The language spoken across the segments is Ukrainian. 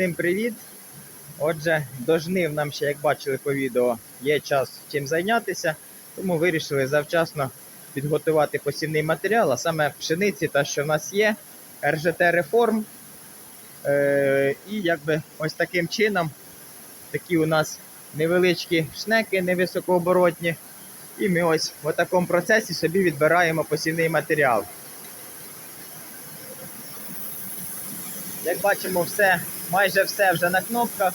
Всім привіт! Отже, до жнив нам ще, як бачили по відео, є час чим зайнятися, тому вирішили завчасно підготувати посівний матеріал, а саме пшениці, та що в нас є, РЖТ Реформ. Е, і якби ось таким чином такі у нас невеличкі шнеки невисокооборотні. І ми ось в такому процесі собі відбираємо посівний матеріал. Як бачимо, все, майже все вже на кнопках.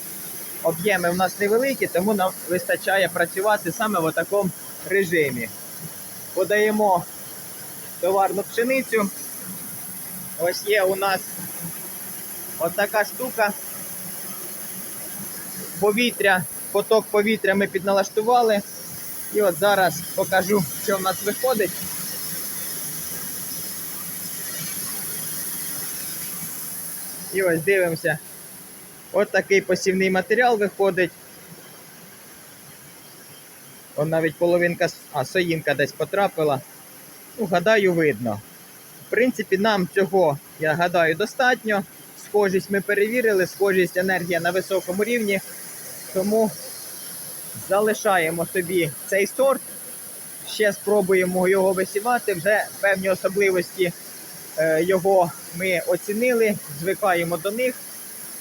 Об'єми в нас невеликі, тому нам вистачає працювати саме в такому режимі. Подаємо товарну пшеницю. Ось є у нас отака штука. Повітря, поток повітря ми підналаштували. І от зараз покажу, що в нас виходить. І ось дивимося. От такий посівний матеріал виходить. Он навіть половинка, а соїнка десь потрапила. Ну, гадаю, видно. В принципі, нам цього, я гадаю, достатньо. Схожість ми перевірили, схожість енергія на високому рівні. Тому залишаємо собі цей сорт. Ще спробуємо його висівати. Вже певні особливості е, його ми оцінили, звикаємо до них.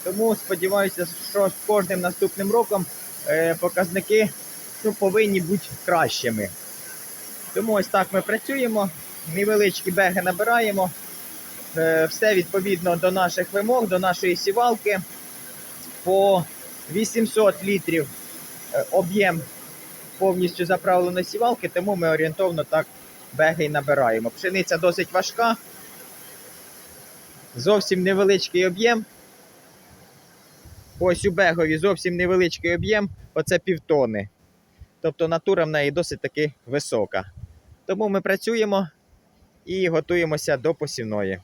Тому сподіваюся, що з кожним наступним роком е, показники ну, повинні бути кращими. Тому ось так ми працюємо. Невеличкі беги набираємо. Е, Все відповідно до наших вимог, до нашої сівалки. По 800 літрів е, об'єм повністю заправлено сівалки, тому ми орієнтовно так беги й набираємо. Пшениця досить важка. Зовсім невеличкий об'єм. Ось у бегові зовсім невеличкий об'єм, оце півтони. Тобто натура в неї досить таки висока. Тому ми працюємо і готуємося до посівної.